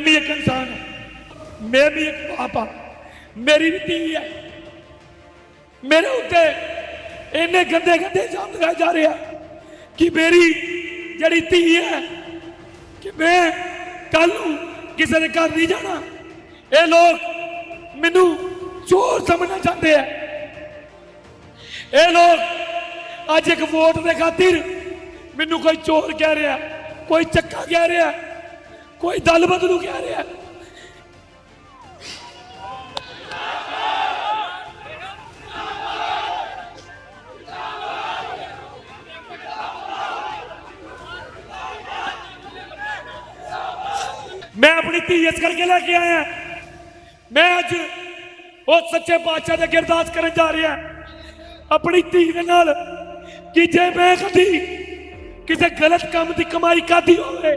ਮੈਂ ਵੀ ਇੱਕ ਇਨਸਾਨ ਹਾਂ। ਮੈਂ ਵੀ ਇੱਕ ਬਾਪ ਮੇਰੀ ਵੀ ਧੀ ਹੈ। ਮੇਰੇ ਉੱਤੇ ਇੰਨੇ ਗੰਦੇ ਗੰਦੇ ਇਲਜ਼ਾਮ ਲਗਾਏ ਜਾ ਰਹੇ ਕਿ ਮੇਰੀ ਜਿਹੜੀ ਧੀ ਹੈ ਕਿ ਮੈਂ ਕੱਲ ਨੂੰ ਕਿਸੇ ਦੇ ਘਰ ਨਹੀਂ ਜਾਣਾ। ਇਹ ਲੋਕ ਮੈਨੂੰ ਚੋਰ ਸਮਝਣਾ ਚਾਹੁੰਦੇ ਆ। ਇਹ ਲੋਕ ਅੱਜ ਇੱਕ ਵੋਟ ਦੇ ਖਾਤਰ ਮੈਨੂੰ ਕੋਈ ਚੋਰ ਕਹਿ ਰਿਹਾ, ਕੋਈ ਚੱਕਾ ਕਹਿ ਰਿਹਾ। ਕੋਈ ਦਲ ਬਦਲੂ ਕਹਿ ਰਿਹਾ ਮੈਂ ਆਪਣੀ ਧੀ ਇਸ ਕਰਕੇ ਲੈ ਕੇ ਆਇਆ। ਮੈਂ ਅੱਜ ਉਹ ਸੱਚੇ ਪਾਤਸ਼ਾਹ ਦੇ ਅੱਗੇ ਕਰਨ ਜਾ ਰਿਹਾ। ਆਪਣੀ ਧੀ ਦੇ ਨਾਲ ਕਿ ਜੇ ਮੈਂ ਕਦੀ ਕਿਸੇ ਗਲਤ ਕੰਮ ਦੀ ਕਮਾਈ ਕਰਦੀ ਹੋਵੇ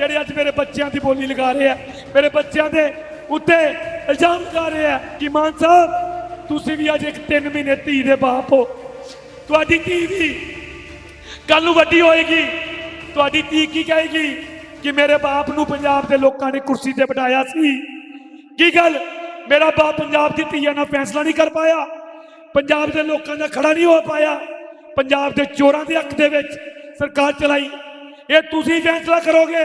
ਜਿਹੜੇ ਅੱਜ ਮੇਰੇ ਬੱਚਿਆਂ ਦੀ ਬੋਲੀ ਲਗਾ ਰਹੇ ਆ, ਮੇਰੇ ਬੱਚਿਆਂ ਦੇ ਉੱਤੇ ਇਲਜ਼ਾਮ ਲਗਾ ਰਹੇ ਆ ਕਿ ਮਾਨ ਸਾਹਿਬ, ਤੁਸੀਂ ਵੀ ਅੱਜ ਇੱਕ 3 ਮਹੀਨੇ ਧੀ ਦੇ ਬਾਪ ਹੋ। ਤੁਹਾਡੀ ਧੀ ਵੀ ਕੱਲ ਨੂੰ ਵੱਡੀ ਹੋਏਗੀ। ਤੁਹਾਡੀ ਧੀ ਕੀ ਕਹੇਗੀ? ਕਿ ਮੇਰੇ ਬਾਪ ਨੂੰ ਪੰਜਾਬ ਦੇ ਲੋਕਾਂ ਨੇ ਕੁਰਸੀ ਤੇ ਬਿਠਾਇਆ ਸੀ। ਕੀ ਗੱਲ? ਮੇਰਾ ਬਾਪ ਪੰਜਾਬ ਦੀ ਧੀਆਂ ਨਾਲ ਫੈਸਲਾ ਨਹੀਂ ਕਰ ਪਾਇਆ। ਪੰਜਾਬ ਦੇ ਲੋਕਾਂ ਦਾ ਖੜਾ ਨਹੀਂ ਹੋ ਪਾਇਆ। ਪੰਜਾਬ ਦੇ ਚੋਰਾਂ ਦੇ ਹੱਕ ਦੇ ਵਿੱਚ ਸਰਕਾਰ ਚਲਾਈ। ਇਹ ਤੁਸੀਂ ਫੈਸਲਾ ਕਰੋਗੇ?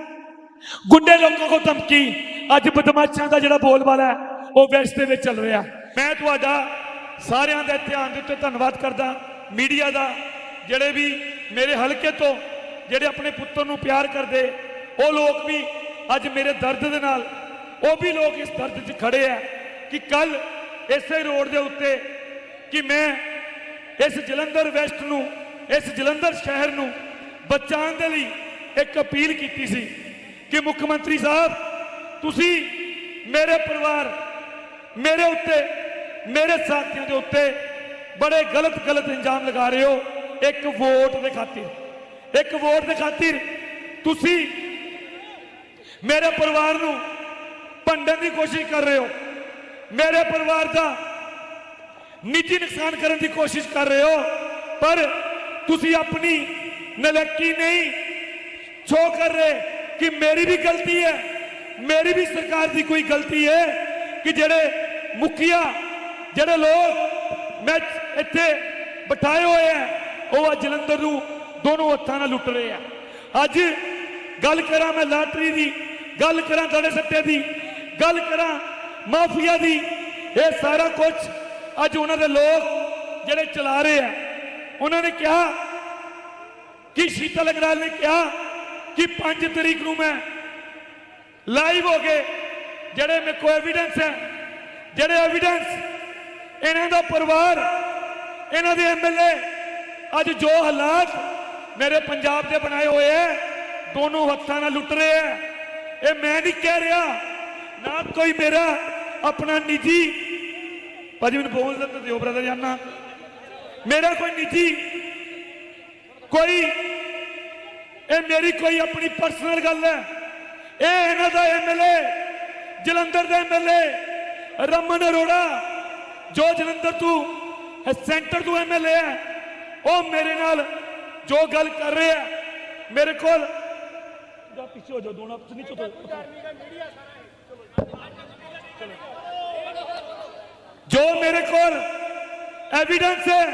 ਗੁੰਡੇ ਲੋਕਾਂ ਕੋ ਧਮਕੀ। ਅੱਜ ਬਦਮਾਸ਼ਾਂ ਦਾ ਜਿਹੜਾ ਬੋਲਬਾਲਾ ਹੈ, ਉਹ ਵੈਸਟ ਦੇ ਵਿੱਚ ਚੱਲ ਰਿਹਾ। ਮੈਂ ਤੁਹਾਡਾ ਸਾਰਿਆਂ ਦੇ ਧਿਆਨ ਦੇ ਉੱਤੇ ਧੰਨਵਾਦ ਕਰਦਾ। ਮੀਡੀਆ ਦਾ, ਜਿਹੜੇ ਵੀ ਮੇਰੇ ਹਲਕੇ ਤੋਂ ਜਿਹੜੇ ਆਪਣੇ ਪੁੱਤਰ ਨੂੰ ਪਿਆਰ ਕਰਦੇ, ਉਹ ਲੋਕ ਵੀ ਅੱਜ ਮੇਰੇ ਦਰਦ ਦੇ ਨਾਲ, ਉਹ ਵੀ ਲੋਕ ਇਸ ਦਰਦ 'ਚ ਖੜੇ ਆ ਕਿ ਕੱਲ ਇਸੇ ਰੋਡ ਦੇ ਉੱਤੇ ਕਿ ਮੈਂ ਇਸ ਜਲੰਧਰ ਵੈਸਟ ਨੂੰ, ਇਸ ਜਲੰਧਰ ਸ਼ਹਿਰ ਨੂੰ ਬਚਾਉਣ ਦੇ ਲਈ ਇੱਕ ਅਪੀਲ ਕੀਤੀ ਸੀ। ਕਿ ਮੁੱਖ ਮੰਤਰੀ ਸਾਹਿਬ, ਤੁਸੀਂ ਮੇਰੇ ਪਰਿਵਾਰ, ਮੇਰੇ ਉੱਤੇ, ਮੇਰੇ ਸਾਥੀਆਂ ਦੇ ਉੱਤੇ ਬੜੇ ਗਲਤ ਗਲਤ ਇਲਜ਼ਾਮ ਲਗਾ ਰਹੇ ਹੋ। ਇੱਕ ਵੋਟ ਦੇ ਖਾਤਰ, ਇੱਕ ਵੋਟ ਦੇ ਖਾਤਰ ਤੁਸੀਂ ਮੇਰੇ ਪਰਿਵਾਰ ਨੂੰ ਭੰਡਣ ਦੀ ਕੋਸ਼ਿਸ਼ ਕਰ ਰਹੇ ਹੋ। ਮੇਰੇ ਪਰਿਵਾਰ ਦਾ ਨਿੱਜੀ ਨੁਕਸਾਨ ਕਰਨ ਦੀ ਕੋਸ਼ਿਸ਼ ਕਰ ਰਹੇ ਹੋ, ਪਰ ਤੁਸੀਂ ਆਪਣੀ ਨਲਕੀ ਨਹੀਂ ਛੋ ਕਰ ਰਹੇ। ਕਿ ਮੇਰੀ ਵੀ ਗਲਤੀ ਹੈ ਮੇਰੀ ਵੀ ਸਰਕਾਰ ਦੀ ਕੋਈ ਗਲਤੀ ਹੈ ਕਿ ਜਿਹੜੇ ਮੁਖੀਆ ਜਿਹੜੇ ਲੋਕ ਮੈਂ ਇੱਥੇ ਬਿਠਾਏ ਹੋਏ ਆ ਉਹ ਅੱਜ ਜਲੰਧਰ ਨੂੰ ਦੋਨੋਂ ਹੱਥਾਂ ਨਾਲ ਲੁੱਟ ਰਹੇ ਆ ਅੱਜ ਗੱਲ ਕਰਾਂ ਮੈਂ ਲਾਟਰੀ ਦੀ ਗੱਲ ਕਰਾਂ ਦੜੇ ਸੱਟੇ ਦੀ ਗੱਲ ਕਰਾਂ ਮਾਫੀਆ ਦੀ ਇਹ ਸਾਰਾ ਕੁਝ ਅੱਜ ਉਹਨਾਂ ਦੇ ਲੋਕ ਜਿਹੜੇ ਚਲਾ ਰਹੇ ਆ ਉਹਨਾਂ ਨੇ ਕਿਹਾ ਕਿ ਸ਼ੀਤਲ ਅਗਰਾਲ ਨੇ ਕਿਹਾ ਕਿ 5 ਤਰੀਕ ਨੂੰ ਮੈਂ ਲਾਈਵ ਹੋ ਕੇ ਜਿਹੜੇ ਮੇਰੇ ਕੋਲ ਐਵੀਡੈਂਸ ਹੈ, ਜਿਹੜੇ ਐਵੀਡੈਂਸ ਇਹਨਾਂ ਦਾ ਪਰਿਵਾਰ, ਇਹਨਾਂ ਦੇ ਐਮਐਲਏ ਅੱਜ ਜੋ ਹਾਲਾਤ ਮੇਰੇ ਪੰਜਾਬ ਦੇ ਬਣਾਏ ਹੋਏ ਐ ਦੋਨੋਂ ਹੱਥਾਂ ਨਾਲ ਲੁੱਟ ਰਹੇ ਐ ਇਹ ਮੈਂ ਨਹੀਂ ਕਹਿ ਰਿਹਾ, ਨਾ ਕੋਈ ਮੇਰਾ ਆਪਣਾ ਨਿੱਜੀ, ਭਾਜੀ ਮੈਨੂੰ ਬੋਲ ਦਿੰਦੇ ਦਿਓ ਬ੍ਰਦਰ ਜਾਨਾ। ਮੇਰਾ ਕੋਈ ਨਿੱਜੀ ਕੋਈ ਇਹ ਮੇਰੀ ਕੋਈ ਆਪਣੀ ਪਰਸਨਲ ਗੱਲ ਹੈ। ਇਹ ਇਹਨਾਂ ਦਾ ਐਮਐਲਏ ਜਲੰਧਰ ਦਾ ਐਮਐਲਏ ਰਮਨ ਅਰੋੜਾ, ਜੋ ਜਲੰਧਰ ਤੋਂ ਸੈਂਟਰ ਤੋਂ ਐਮਐਲਏ ਹੈ, ਉਹ ਮੇਰੇ ਨਾਲ ਜੋ ਗੱਲ ਕਰ ਰਹੇ ਆ ਮੇਰੇ ਕੋਲ ਜਾ ਪਿੱਛੇ ਹੋ ਜਾ ਦੋਨਾਂ ਤੁਸੀਂ ਨਹੀਂ ਚੁੱਪ ਜੋ ਮੇਰੇ ਕੋਲ ਐਵੀਡੈਂਸ ਹੈ,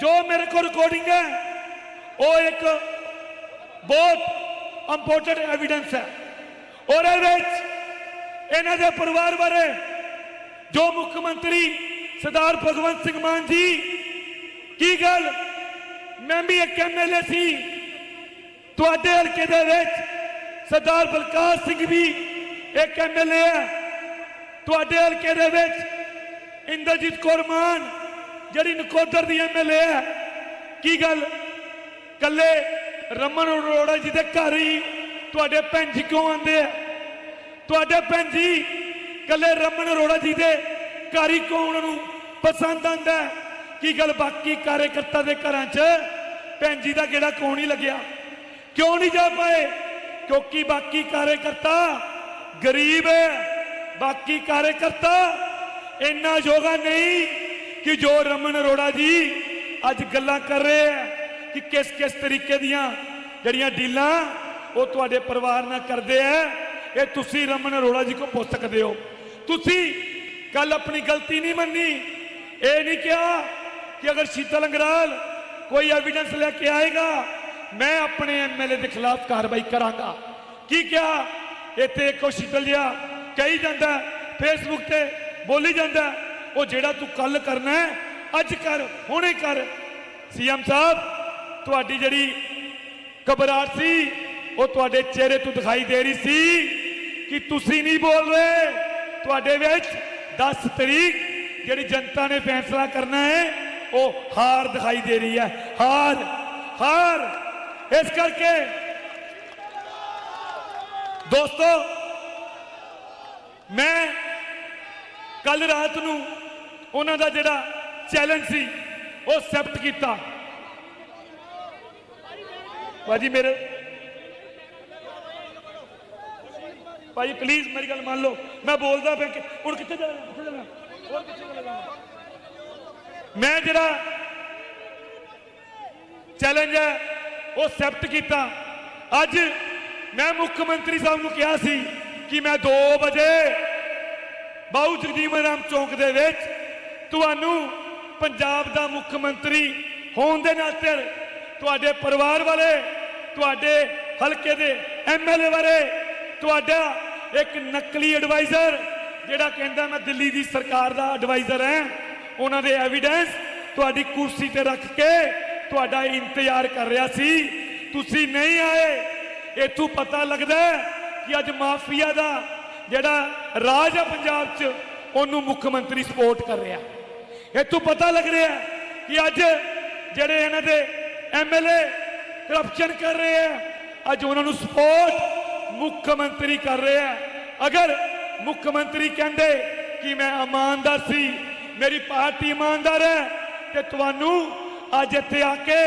ਜੋ ਮੇਰੇ ਕੋਲ ਰਿਕਾਰਡਿੰਗ ਹੈ, ਉਹ ਇੱਕ ਬਹੁਤ ਇੰਪੋਰਟੈਂਟ ਐਵੀਡੈਂਸ ਹੈ ਔਰ ਇਹਦੇ ਵਿੱਚ ਇਹਨਾਂ ਦੇ ਪਰਿਵਾਰ ਬਾਰੇ ਜੋ ਮੁੱਖ ਮੰਤਰੀ ਸਰਦਾਰ ਭਗਵੰਤ ਸਿੰਘ ਮਾਨ ਜੀ ਕੀ ਗੱਲ ਮੈਂ ਵੀ ਇੱਕ ਐਮਐਲਏ ਸੀ ਤੁਹਾਡੇ ਹਲਕੇ ਦੇ ਵਿੱਚ ਸਰਦਾਰ ਬਲਕਾਰ ਸਿੰਘ ਵੀ ਇੱਕ ਐਮਐਲਏ ਹੈ ਤੁਹਾਡੇ ਹਲਕੇ ਦੇ ਵਿੱਚ ਇੰਦਰਜੀਤ ਕੌਰ ਮਾਨ ਜਿਹੜੀ ਨਕੋਦਰ ਦੀ ਐਮਐਲਏ ਹੈ ਕੀ ਗੱਲ ਕੱਲੇ ਰਮਨ ਅਰੋੜਾ ਜੀ ਦੇ ਘਰ ਹੀ ਤੁਹਾਡੇ ਭੈਣ ਜੀ ਕਿਉਂ ਆਉਂਦੇ ਆ? ਤੁਹਾਡੇ ਭੈਣ ਜੀ ਕੱਲੇ ਰਮਨ ਅਰੋੜਾ ਜੀ ਦੇ ਘਰ ਹੀ ਕਿਉਂ ਉਹਨਾਂ ਨੂੰ ਪਸੰਦ ਆਂਦਾ ਕੀ ਗੱਲ ਬਾਕੀ ਕਾਰਜਕਰਤਾ ਦੇ ਘਰਾਂ 'ਚ ਭੈਣ ਜੀ ਦਾ ਕਿਹੜਾ ਕਿਉਂ ਨਹੀਂ ਲੱਗਿਆ? ਕਿਉਂ ਨਹੀਂ ਜਾ ਪਾਏ? ਕਿਉਂਕਿ ਬਾਕੀ ਕਾਰਜਕਰਤਾ ਗਰੀਬ ਹੈ। ਬਾਕੀ ਕਾਰਜਕਰਤਾ ਇੰਨਾ ਯੋਗਾ ਨਹੀਂ ਕਿ ਜੋ ਰਮਨ ਅਰੋੜਾ ਜੀ ਅੱਜ ਗੱਲਾਂ ਕਰ ਰਹੇ ਹੈ ਕਿ ਕਿਸ ਕਿਸ ਤਰੀਕੇ ਦੀਆਂ ਜਿਹੜੀਆਂ ਡੀਲਾਂ ਉਹ ਤੁਹਾਡੇ ਪਰਿਵਾਰ ਨਾਲ ਕਰਦੇ ਆ, ਇਹ ਤੁਸੀਂ ਰਮਨ ਅਰੋੜਾ ਜੀ ਕੋ ਪੁੱਛ ਸਕਦੇ ਹੋ। ਤੁਸੀਂ ਕੱਲ ਆਪਣੀ ਗਲਤੀ ਨਹੀਂ ਮੰਨੀ। ਇਹ ਨਹੀਂ ਕਿਹਾ ਕਿ ਅਗਰ ਸ਼ੀਤਲ ਅੰਗਰਾਲ ਕੋਈ ਐਵੀਡੈਂਸ ਲੈ ਕੇ ਆਏਗਾ, ਮੈਂ ਆਪਣੇ ਐਮਐਲਏ ਦੇ ਖਿਲਾਫ ਕਾਰਵਾਈ ਕਰਾਂਗਾ। ਕੀ ਕਿਹਾ? ਇੱਥੇ ਇੱਕੋ ਸ਼ੀਤਲ ਜਿਹਾ ਕਹੀ ਜਾਂਦਾ ਫੇਸਬੁੱਕ ਤੇ ਬੋਲੀ ਜਾਂਦਾ, ਉਹ ਜਿਹੜਾ ਤੂੰ ਕੱਲ ਕਰਨਾ ਅੱਜ ਕਰ, ਹੁਣੇ ਕਰ। ਸੀਐਮ ਸਾਹਿਬ ਤੁਹਾਡੀ ਜਿਹੜੀ ਘਬਰਾਹਟ ਸੀ, ਉਹ ਤੁਹਾਡੇ ਚਿਹਰੇ ਤੋਂ ਦਿਖਾਈ ਦੇ ਰਹੀ ਸੀ ਕਿ ਤੁਸੀਂ ਨਹੀਂ ਬੋਲ ਰਹੇ। ਤੁਹਾਡੇ ਵਿੱਚ 10 ਤਰੀਕ ਜਿਹੜੀ ਜਨਤਾ ਨੇ ਫੈਸਲਾ ਕਰਨਾ ਹੈ, ਉਹ ਹਾਰ ਦਿਖਾਈ ਦੇ ਰਹੀ ਹੈ। ਹਾਰ ਹਾਰ। ਇਸ ਕਰਕੇ ਦੋਸਤੋ, ਮੈਂ ਕੱਲ ਰਾਤ ਨੂੰ ਉਹਨਾਂ ਦਾ ਜਿਹੜਾ ਚੈਲੰਜ ਸੀ, ਉਹ ਐਕਸੈਪਟ ਕੀਤਾ। ਭਾਜੀ ਮੇਰੇ ਭਾਜੀ ਪਲੀਜ਼ ਮੇਰੀ ਗੱਲ ਮੰਨ ਲਓ। ਮੈਂ ਬੋਲਦਾ ਪਿਆ ਹੁਣ ਕਿੱਥੇ ਜਾਣਾ ਕਿੱਥੇ ਜਾਣਾ? ਹੋਰ ਕਿੱਥੇ ਜਾਣਾ? ਮੈਂ ਜਿਹੜਾ ਚੈਲੰਜ ਹੈ, ਉਹ ਐਕਸੈਪਟ ਕੀਤਾ। ਅੱਜ ਮੈਂ ਮੁੱਖ ਮੰਤਰੀ ਸਾਹਿਬ ਨੂੰ ਕਿਹਾ ਸੀ ਕਿ ਮੈਂ 2 ਵਜੇ ਬਾਉ ਜਗਦੀਪ ਰਾਮ ਚੌਂਕ ਦੇ ਵਿੱਚ ਤੁਹਾਨੂੰ ਪੰਜਾਬ ਦਾ ਮੁੱਖ ਮੰਤਰੀ ਹੋਣ ਦੇ ਨਾਤੇ ਤੁਹਾਡੇ ਪਰਿਵਾਰ ਵਾਲੇ ਤੁਹਾਡੇ ਹਲਕੇ ਦੇ ਐਮਐਲਏ ਬਾਰੇ ਤੁਹਾਡਾ ਇੱਕ ਨਕਲੀ ਐਡਵਾਈਜ਼ਰ ਜਿਹੜਾ ਕਹਿੰਦਾ ਮੈਂ ਦਿੱਲੀ ਦੀ ਸਰਕਾਰ ਦਾ ਐਡਵਾਈਜ਼ਰ ਹਾਂ, ਉਹਨਾਂ ਦੇ ਐਵੀਡੈਂਸ ਤੁਹਾਡੀ ਕੁਰਸੀ ਤੇ ਰੱਖ ਕੇ ਤੁਹਾਡਾ ਇੰਤਜ਼ਾਰ ਕਰ ਰਿਹਾ ਸੀ। ਤੁਸੀਂ ਨਹੀਂ ਆਏ, ਇਥੋਂ ਪਤਾ ਲੱਗਦਾ ਕਿ ਅੱਜ ਮਾਫੀਆ ਦਾ ਜਿਹੜਾ ਰਾਜ ਹੈ ਪੰਜਾਬ 'ਚ, ਉਹਨੂੰ ਮੁੱਖ ਮੰਤਰੀ ਸਪੋਰਟ ਕਰ ਰਿਹਾ। ਇਥੋਂ ਪਤਾ ਲੱਗ ਰਿਹਾ ਕਿ ਅੱਜ ਜਿਹੜੇ ਇਹਨਾਂ ਦੇ ਐਮਐਲਏ ਕਰਪਸ਼ਨ ਕਰ ਰਹੇ ਆ ਅੱਜ ਉਹਨਾਂ ਨੂੰ ਸਪੋਰਟ ਮੁੱਖ ਮੰਤਰੀ ਕਰ ਰਹੇ ਆ ਅਗਰ ਮੁੱਖ ਮੰਤਰੀ ਕਹਿੰਦੇ ਕਿ ਮੈਂ ਇਮਾਨਦਾਰ ਸੀ ਮੇਰੀ ਪਾਰਟੀ ਇਮਾਨਦਾਰ ਹੈ ਤੇ ਤੁਹਾਨੂੰ ਅੱਜ ਇੱਥੇ ਆ ਕੇ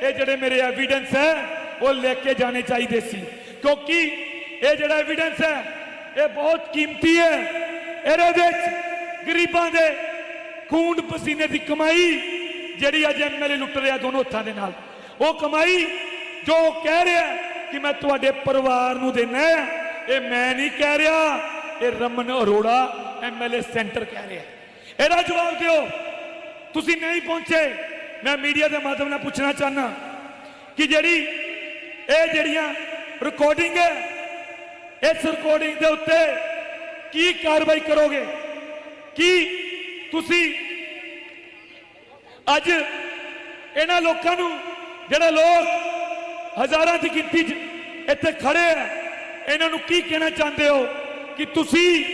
ਇਹ ਜਿਹੜੇ ਮੇਰੇ ਐਵੀਡੈਂਸ ਹੈ ਉਹ ਲੈ ਕੇ ਜਾਣੇ ਚਾਹੀਦੇ ਸੀ ਕਿਉਂਕਿ ਇਹ ਜਿਹੜਾ ਐਵੀਡੈਂਸ ਹੈ ਇਹ ਬਹੁਤ ਕੀਮਤੀ ਹੈ ਇਹਦੇ ਵਿੱਚ ਗਰੀਬਾਂ ਦੇ ਖੂਨ ਪਸੀਨੇ ਦੀ ਕਮਾਈ ਜਿਹੜੀ ਅੱਜ ਐਮਐਲਏ ਲੁੱਟ ਰਿਹਾ ਦੋਨੋਂ ਹੱਥਾਂ ਦੇ ਨਾਲ ਉਹ ਕਮਾਈ ਜੋ ਉਹ ਕਹਿ ਰਿਹਾ ਕਿ ਮੈਂ ਤੁਹਾਡੇ ਪਰਿਵਾਰ ਨੂੰ ਦੇਣਾ ਇਹ ਮੈਂ ਨਹੀਂ ਕਹਿ ਰਿਹਾ, ਇਹ ਰਮਨ ਅਰੋੜਾ ਐਮਐਲਏ ਸੈਂਟਰ ਕਹਿ ਰਿਹਾ ਇਹਦਾ ਜਵਾਬ ਦਿਓ। ਤੁਸੀਂ ਨਹੀਂ ਪਹੁੰਚੇ। ਮੈਂ ਮੀਡੀਆ ਦੇ ਮਾਧਿਅਮ ਨਾਲ ਪੁੱਛਣਾ ਚਾਹਨਾ ਕਿ ਜਿਹੜੀ ਇਹ ਜਿਹੜੀਆਂ ਰਿਕਾਰਡਿੰਗ ਹੈ, ਇਸ ਰਿਕਾਰਡਿੰਗ ਦੇ ਉੱਤੇ ਕੀ ਕਾਰਵਾਈ ਕਰੋਗੇ? ਕੀ ਤੁਸੀਂ ਅੱਜ ਇਹਨਾਂ ਲੋਕਾਂ ਨੂੰ, ਜਿਹੜੇ ਲੋਕ ਹਜ਼ਾਰਾਂ ਦੀ ਗਿਣਤੀ 'ਚ ਇੱਥੇ ਖੜੇ ਆ। ਇਹਨਾਂ ਨੂੰ ਕੀ ਕਹਿਣਾ ਚਾਹੁੰਦੇ ਹੋ ਕਿ ਤੁਸੀਂ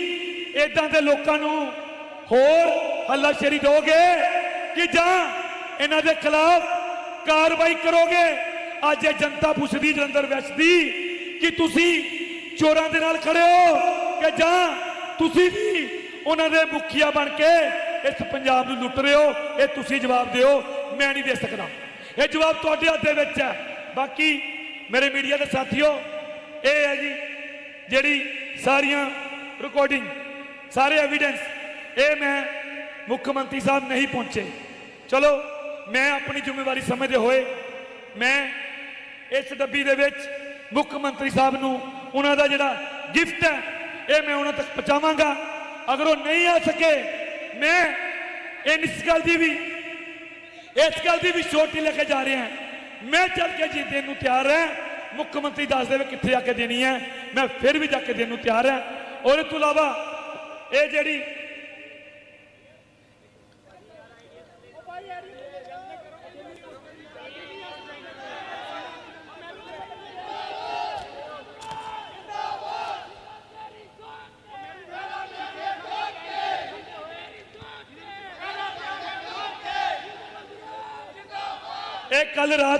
ਇਦਾਂ ਦੇ ਲੋਕਾਂ ਨੂੰ ਹੋਰ ਹੱਲਾਸ਼ੇਰੀ ਦੋਗੇ ਕਿ ਜਾਂ ਇਹਨਾਂ ਦੇ ਖਿਲਾਫ ਕਾਰਵਾਈ ਕਰੋਗੇ? ਅੱਜ ਇਹ ਜਨਤਾ ਪੁੱਛਦੀ, ਜਲੰਧਰ ਵੈਸਟ ਦੀ ਕਿ ਤੁਸੀਂ ਚੋਰਾਂ ਦੇ ਨਾਲ ਖੜੇ ਹੋ ਕਿ ਜਾਂ ਤੁਸੀਂ ਵੀ ਉਹਨਾਂ ਦੇ ਮੁਖੀਆ ਬਣ ਕੇ ਇਸ ਪੰਜਾਬ ਨੂੰ ਲੁੱਟ ਰਹੇ ਹੋ? ਇਹ ਤੁਸੀਂ ਜਵਾਬ ਦਿਓ, ਮੈਂ ਨਹੀਂ ਦੇ ਸਕਦਾ। ਇਹ ਜਵਾਬ ਤੁਹਾਡੇ ਹੱਥ ਦੇ ਵਿੱਚ ਹੈ। ਬਾਕੀ ਮੇਰੇ ਮੀਡੀਆ ਦੇ ਸਾਥੀਓ, ਇਹ ਹੈ ਜੀ ਜਿਹੜੀ ਸਾਰੀਆਂ ਰਿਕਾਰਡਿੰਗ ਸਾਰੇ ਐਵੀਡੈਂਸ ਇਹ ਮੈਂ ਮੁੱਖ ਮੰਤਰੀ ਸਾਹਿਬ ਨਹੀਂ ਪਹੁੰਚੇ। ਚਲੋ, ਮੈਂ ਆਪਣੀ ਜ਼ਿੰਮੇਵਾਰੀ ਸਮਝਦੇ ਹੋਏ, ਮੈਂ ਇਸ ਡੱਬੀ ਦੇ ਵਿੱਚ ਮੁੱਖ ਮੰਤਰੀ ਸਾਹਿਬ ਨੂੰ ਉਹਨਾਂ ਦਾ ਜਿਹੜਾ ਗਿਫਟ ਹੈ, ਇਹ ਮੈਂ ਉਹਨਾਂ ਤੱਕ ਪਹੁੰਚਾਵਾਂਗਾ। ਅਗਰ ਉਹ ਨਹੀਂ ਆ ਸਕੇ, ਮੈਂ ਇਸ ਗੱਲ ਦੀ ਵੀ, ਇਸ ਗੱਲ ਦੀ ਵੀ ਛੋਟੀ ਲੈ ਕੇ ਜਾ ਰਿਹਾ ਮੈਂ ਚੱਲ ਕੇ ਜੀ ਦੇਣ ਨੂੰ ਤਿਆਰ ਹਾਂ ਮੁੱਖ ਮੰਤਰੀ ਦੱਸ ਦੇਵੇ ਕਿੱਥੇ ਜਾ ਕੇ ਦੇਣੀ ਹੈ ਮੈਂ ਫਿਰ ਵੀ ਜਾ ਕੇ ਦੇਣ ਨੂੰ ਤਿਆਰ ਹਾਂ ਉਹਦੇ ਤੋਂ ਇਲਾਵਾ ਇਹ ਜਿਹੜੀ ਇਹ ਕੱਲ ਰਾਤ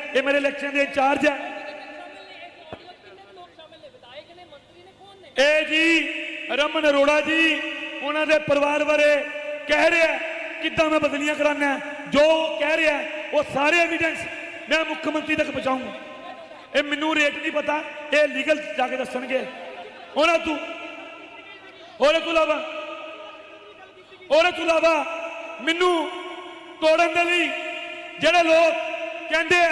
ਇਹ ਮੇਰੇ ਇਲੈਕਸ਼ਨ ਦੇ ਇੰਚਾਰਜ ਹੈ ਇਹ ਜੀ, ਰਮਨ ਅਰੋੜਾ ਜੀ, ਉਹਨਾਂ ਦੇ ਪਰਿਵਾਰ ਬਾਰੇ ਕਹਿ ਰਿਹਾ ਕਿੱਦਾਂ ਮੈਂ ਬਦਲੀਆਂ ਕਰਾਨਾ ਜੋ ਕਹਿ ਰਿਹਾ ਉਹ ਸਾਰੇ ਐਵੀਡੈਂਸ ਮੈਂ ਮੁੱਖ ਮੰਤਰੀ ਤੱਕ ਪਹੁੰਚਾਊਂਗਾ ਇਹ ਮੈਨੂੰ ਰੇਟ ਨਹੀਂ ਪਤਾ, ਇਹ ਲੀਗਲ ਜਾ ਕੇ ਦੱਸਣਗੇ। ਉਹਨਾਂ ਤੋਂ, ਉਹਦੇ ਤੋਂ ਇਲਾਵਾ, ਉਹਦੇ ਤੋਂ ਇਲਾਵਾ ਮੈਨੂੰ ਤੋੜਨ ਦੇ ਲਈ ਜਿਹੜੇ ਲੋਕ ਕਹਿੰਦੇ ਆ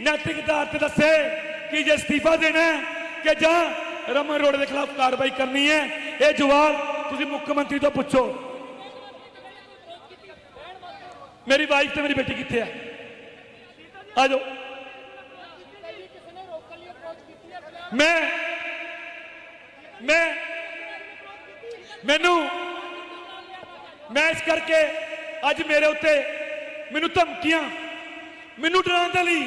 ਨੈਤਿਕ ਆਧਾਰ ਤੇ ਦੱਸੇ ਕਿ ਜੇ ਅਸਤੀਫਾ ਦੇਣਾ ਕਿ ਜਾਂ ਰਮਨ ਰੋਡ ਦੇ ਖਿਲਾਫ ਕਾਰਵਾਈ ਕਰਨੀ ਹੈ, ਇਹ ਜਵਾਬ ਤੁਸੀਂ ਮੁੱਖ ਮੰਤਰੀ ਤੋਂ ਪੁੱਛੋ। ਮੇਰੀ ਵਾਈਫ ਤੇ ਮੇਰੀ ਬੇਟੀ ਕਿੱਥੇ ਆ? ਆ ਜਾਓ ਮੈਂ ਮੈਂ, ਮੈਨੂੰ, ਮੈਂ ਇਸ ਕਰਕੇ ਅੱਜ ਮੇਰੇ ਉੱਤੇ ਮੈਨੂੰ ਧਮਕੀਆਂ, ਮੈਨੂੰ ਡਰਾਉਣ ਦੇ ਲਈ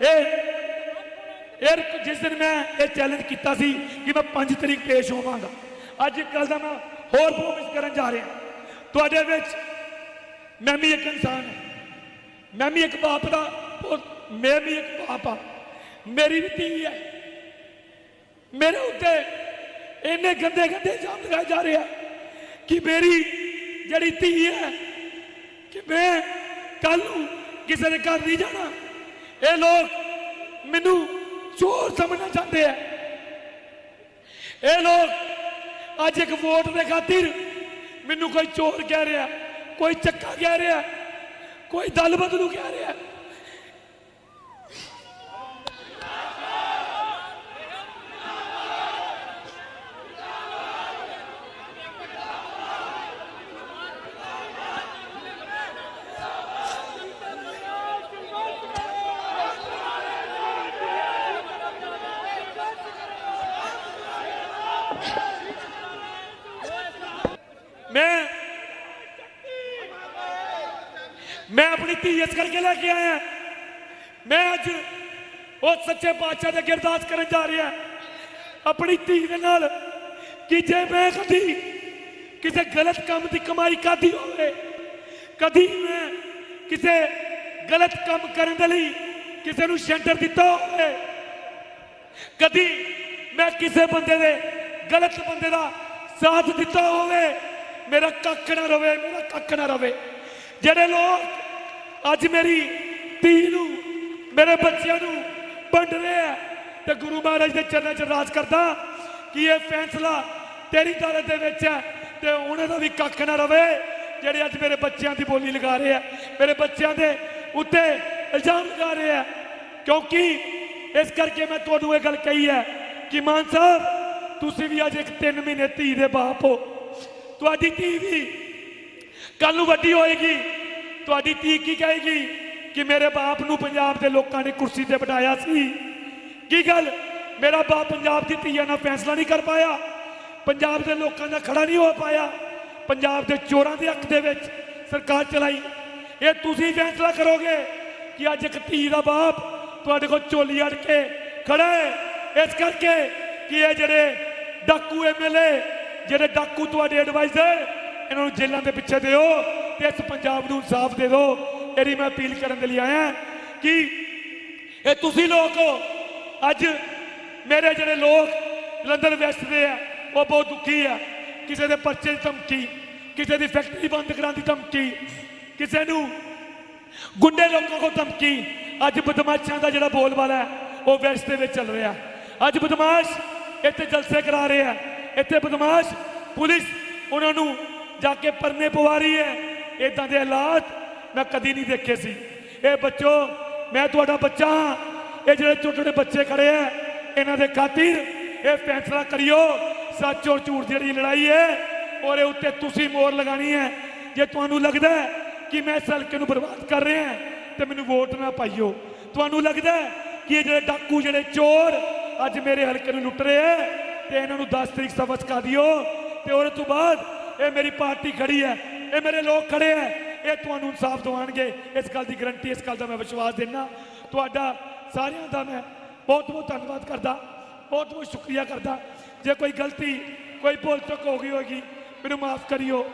ਇਹ ਇਹ ਜਿਸ ਦਿਨ ਮੈਂ ਇਹ ਚੈਲੰਜ ਕੀਤਾ ਸੀ ਕਿ ਮੈਂ 5 ਤਰੀਕ ਪੇਸ਼ ਹੋਵਾਂਗਾ, ਅੱਜ ਕੱਲ ਦਾ ਮੈਂ ਹੋਰ ਪ੍ਰੋਮਿਸ ਕਰਨ ਜਾ ਰਿਹਾ। ਤੁਹਾਡੇ ਵਿੱਚ ਮੈਂ ਵੀ ਇੱਕ ਇਨਸਾਨ ਹਾਂ। ਮੈਂ ਵੀ ਇੱਕ ਬਾਪ ਦਾ ਮੈਂ ਵੀ ਇੱਕ ਬਾਪ ਆ ਮੇਰੀ ਵੀ ਧੀ ਹੈ। ਮੇਰੇ ਉੱਤੇ ਇੰਨੇ ਗੰਦੇ ਗੰਦੇ ਇਲਜ਼ਾਮ ਲਗਾਏ ਜਾ ਰਹੇ ਆ ਕਿ ਮੇਰੀ ਜਿਹੜੀ ਧੀ ਹੈ, ਕਿ ਮੈਂ ਕੱਲ ਨੂੰ ਕਿਸੇ ਦੇ ਘਰ ਨਹੀਂ ਜਾਣਾ। ਇਹ ਲੋਕ ਮੈਨੂੰ ਚੋਰ ਸਮਝਣਾ ਚਾਹੁੰਦੇ ਆ। ਇਹ ਲੋਕ ਅੱਜ ਇੱਕ ਵੋਟ ਦੇ ਖਾਤਰ ਮੈਨੂੰ ਕੋਈ ਚੋਰ ਕਹਿ ਰਿਹਾ, ਕੋਈ ਚੱਕਾ ਕਹਿ ਰਿਹਾ, ਕੋਈ ਦਲ ਬਦਲੂ ਕਹਿ ਰਿਹਾ ਮੈਂ ਮੈਂ ਆਪਣੀ ਧੀ ਇਸ ਕਰਕੇ ਲੈ ਕੇ ਆਇਆ। ਮੈਂ ਅੱਜ ਉਹ ਸੱਚੇ ਪਾਤਸ਼ਾਹ ਦੇ ਅੱਗੇ ਅਰਦਾਸ ਕਰਨ ਜਾ ਰਿਹਾ। ਆਪਣੀ ਧੀ ਦੇ ਨਾਲ ਕਿ ਜੇ ਮੈਂ ਕਦੀ ਕਿਸੇ ਗਲਤ ਕੰਮ ਦੀ ਕਮਾਈ ਕਰਦੀ ਹੋਵੇ, ਕਦੀ ਮੈਂ ਕਿਸੇ ਗਲਤ ਕੰਮ ਕਰਨ ਦੇ ਲਈ ਕਿਸੇ ਨੂੰ ਸ਼ੈਂਟਰ ਦਿੱਤਾ ਹੋਵੇ, ਕਦੀ ਮੈਂ ਕਿਸੇ ਬੰਦੇ ਦੇ ਗਲਤ ਬੰਦੇ ਦਾ ਸਾਥ ਦਿੱਤਾ ਹੋਵੇ, ਮੇਰਾ ਕੱਖ ਨਾ ਰਵੇ, ਮੇਰਾ ਕੱਖ ਨਾ ਰਵੇ। ਜਿਹੜੇ ਲੋਕ ਅੱਜ ਮੇਰੀ ਧੀ ਨੂੰ, ਮੇਰੇ ਬੱਚਿਆਂ ਨੂੰ ਵੰਡ ਰਿਹਾ ਆ ਤੇ ਗੁਰੂ ਮਹਾਰਾਜ ਦੇ ਚਰਨਾਂ 'ਚ ਰਾਜ ਕਰਦਾ ਕਿ ਇਹ ਫੈਸਲਾ ਤੇਰੀ ਦਾਲਤ ਦੇ ਵਿੱਚ ਹੈ ਤੇ ਉਹਨਾਂ ਦਾ ਵੀ ਕੱਖ ਨਾ ਰਵੇ, ਜਿਹੜੇ ਅੱਜ ਮੇਰੇ ਬੱਚਿਆਂ ਦੀ ਬੋਲੀ ਲਗਾ ਰਹੇ ਆ ਮੇਰੇ ਬੱਚਿਆਂ ਦੇ ਉੱਤੇ ਇਲਜ਼ਾਮ ਲਗਾ ਰਹੇ ਆ ਕਿਉਂਕਿ ਇਸ ਕਰਕੇ ਮੈਂ ਤੁਹਾਨੂੰ ਇਹ ਗੱਲ ਕਹੀ ਹੈ ਕਿ ਮਾਨ ਸਾਹਿਬ, ਤੁਸੀਂ ਵੀ ਅੱਜ ਇੱਕ 3 ਮਹੀਨੇ ਧੀ ਦੇ ਬਾਪ ਹੋ। ਤੁਹਾਡੀ ਧੀ ਵੀ ਕੱਲ ਨੂੰ ਵੱਡੀ ਹੋਏਗੀ। ਤੁਹਾਡੀ ਧੀ ਕੀ ਕਹੇਗੀ ਕਿ ਮੇਰੇ ਬਾਪ ਨੂੰ ਪੰਜਾਬ ਦੇ ਲੋਕਾਂ ਨੇ ਕੁਰਸੀ ਤੇ ਬਿਠਾਇਆ ਸੀ? ਕੀ ਗੱਲ? ਮੇਰਾ ਬਾਪ ਪੰਜਾਬ ਦੀ ਧੀਆਂ ਨਾਲ ਫੈਸਲਾ ਨਹੀਂ ਕਰ ਪਾਇਆ? ਪੰਜਾਬ ਦੇ ਲੋਕਾਂ ਦਾ ਖੜਾ ਨਹੀਂ ਹੋ ਪਾਇਆ? ਪੰਜਾਬ ਦੇ ਚੋਰਾਂ ਦੇ ਹੱਕ ਦੇ ਵਿੱਚ ਸਰਕਾਰ ਚਲਾਈ। ਇਹ ਤੁਸੀਂ ਫੈਸਲਾ ਕਰੋਗੇ ਕਿ ਅੱਜ ਇੱਕ ਧੀ ਦਾ ਬਾਪ ਤੁਹਾਡੇ ਕੋਲ ਝੋਲੀ ਅੜ ਕੇ ਖੜਾ ਹੈ? ਇਸ ਕਰਕੇ ਕਿ ਇਹ ਜਿਹੜੇ ਡਾਕੂ ਐਮਐਲਏ ਜਿਹੜੇ ਡਾਕੂ ਤੁਹਾਡੇ ਐਡਵਾਈਜ਼ਰ ਇਹਨਾਂ ਨੂੰ ਜੇਲ੍ਹਾਂ ਦੇ ਪਿੱਛੇ ਦਿਓ। ਤੇ ਇਸ ਪੰਜਾਬ ਨੂੰ ਇਨਸਾਫ ਦੇ ਦਿਓ, ਇਹਦੀ ਮੈਂ ਅਪੀਲ ਕਰਨ ਦੇ ਲਈ ਆਇਆ ਕਿ ਇਹ ਤੁਸੀਂ ਲੋਕ ਹੋ। ਅੱਜ ਮੇਰੇ ਜਿਹੜੇ ਲੋਕ ਜਲੰਧਰ ਵੈਸਟ ਦੇ ਆ, ਉਹ ਬਹੁਤ ਦੁਖੀ ਆ। ਕਿਸੇ ਦੇ ਪਰਚੇ ਦੀ ਧਮਕੀ, ਕਿਸੇ ਦੀ ਫੈਕਟਰੀ ਬੰਦ ਕਰਾਉਣ ਦੀ ਧਮਕੀ, ਕਿਸੇ ਨੂੰ ਗੁੰਡੇ ਲੋਕਾਂ ਕੋਲ ਧਮਕੀ। ਅੱਜ ਬਦਮਾਸ਼ਾਂ ਦਾ ਜਿਹੜਾ ਬੋਲਬਾਲਾ ਹੈ, ਉਹ ਵੈਸਟ ਦੇ ਵਿੱਚ ਚੱਲ ਰਿਹਾ। ਅੱਜ ਬਦਮਾਸ਼ ਇੱਥੇ ਜਲਸੇ ਕਰਾ ਰਹੇ ਆ। ਇੱਥੇ ਬਦਮਾਸ਼ ਪੁਲਿਸ ਉਹਨਾਂ ਨੂੰ ਜਾ ਕੇ ਪਰਨੇ ਪਵਾ ਰਹੀ ਹੈ। ਇਦਾਂ ਦੇ ਹਾਲਾਤ ਮੈਂ ਕਦੀ ਨਹੀਂ ਦੇਖੇ ਸੀ। ਇਹ ਬੱਚੋ, ਮੈਂ ਤੁਹਾਡਾ ਬੱਚਾ ਹਾਂ। ਇਹ ਜਿਹੜੇ ਛੋਟੇ ਛੋਟੇ ਬੱਚੇ ਖੜੇ ਆ, ਇਹਨਾਂ ਦੇ ਖਾਤਰ ਇਹ ਫੈਸਲਾ ਕਰਿਓ। ਸੱਚ ਔਰ ਝੂਠ ਦੀ ਜਿਹੜੀ ਲੜਾਈ ਹੈ, ਉਹਦੇ ਉੱਤੇ ਤੁਸੀਂ ਮੋਹਰ ਲਗਾਣੀ ਹੈ। ਜੇ ਤੁਹਾਨੂੰ ਲੱਗਦਾ ਕਿ ਮੈਂ ਇਸ ਹਲਕੇ ਨੂੰ ਬਰਬਾਦ ਕਰ ਰਿਹਾ ਹਾਂ, ਤੇ ਮੈਨੂੰ ਵੋਟ ਨਾ ਪਾਈਓ। ਤੁਹਾਨੂੰ ਲੱਗਦਾ ਕਿ ਇਹ ਜਿਹੜੇ ਡਾਕੂ, ਜਿਹੜੇ ਚੋਰ ਅੱਜ ਮੇਰੇ ਹਲਕੇ ਨੂੰ ਲੁੱਟ ਰਹੇ ਆ, ਤੇ ਇਹਨਾਂ ਨੂੰ 10 ਤਰੀਕ ਸਬਕ ਸਿਖਾ ਦਿਓ। ਤੇ ਉਹਦੇ ਤੋਂ ਬਾਅਦ ਇਹ ਮੇਰੀ ਪਾਰਟੀ ਖੜੀ ਹੈ। ਇਹ ਮੇਰੇ ਲੋਕ ਖੜੇ ਆ। ਇਹ ਤੁਹਾਨੂੰ ਇਨਸਾਫ ਦਿਵਾਉਣਗੇ। ਇਸ ਗੱਲ ਦੀ ਗਰੰਟੀ ਇਸ ਗੱਲ ਦਾ ਮੈਂ ਵਿਸ਼ਵਾਸ ਦਿੰਦਾ। ਤੁਹਾਡਾ ਸਾਰਿਆਂ ਦਾ ਮੈਂ ਬਹੁਤ ਬਹੁਤ ਧੰਨਵਾਦ ਕਰਦਾ। ਬਹੁਤ ਬਹੁਤ ਸ਼ੁਕਰੀਆ ਕਰਦਾ। ਜੇ ਕੋਈ ਗਲਤੀ, ਕੋਈ ਭੁੱਲ ਚੁੱਕ ਹੋ ਗਈ ਹੋਏਗੀ, ਮੈਨੂੰ ਮਾਫ ਕਰਿਓ।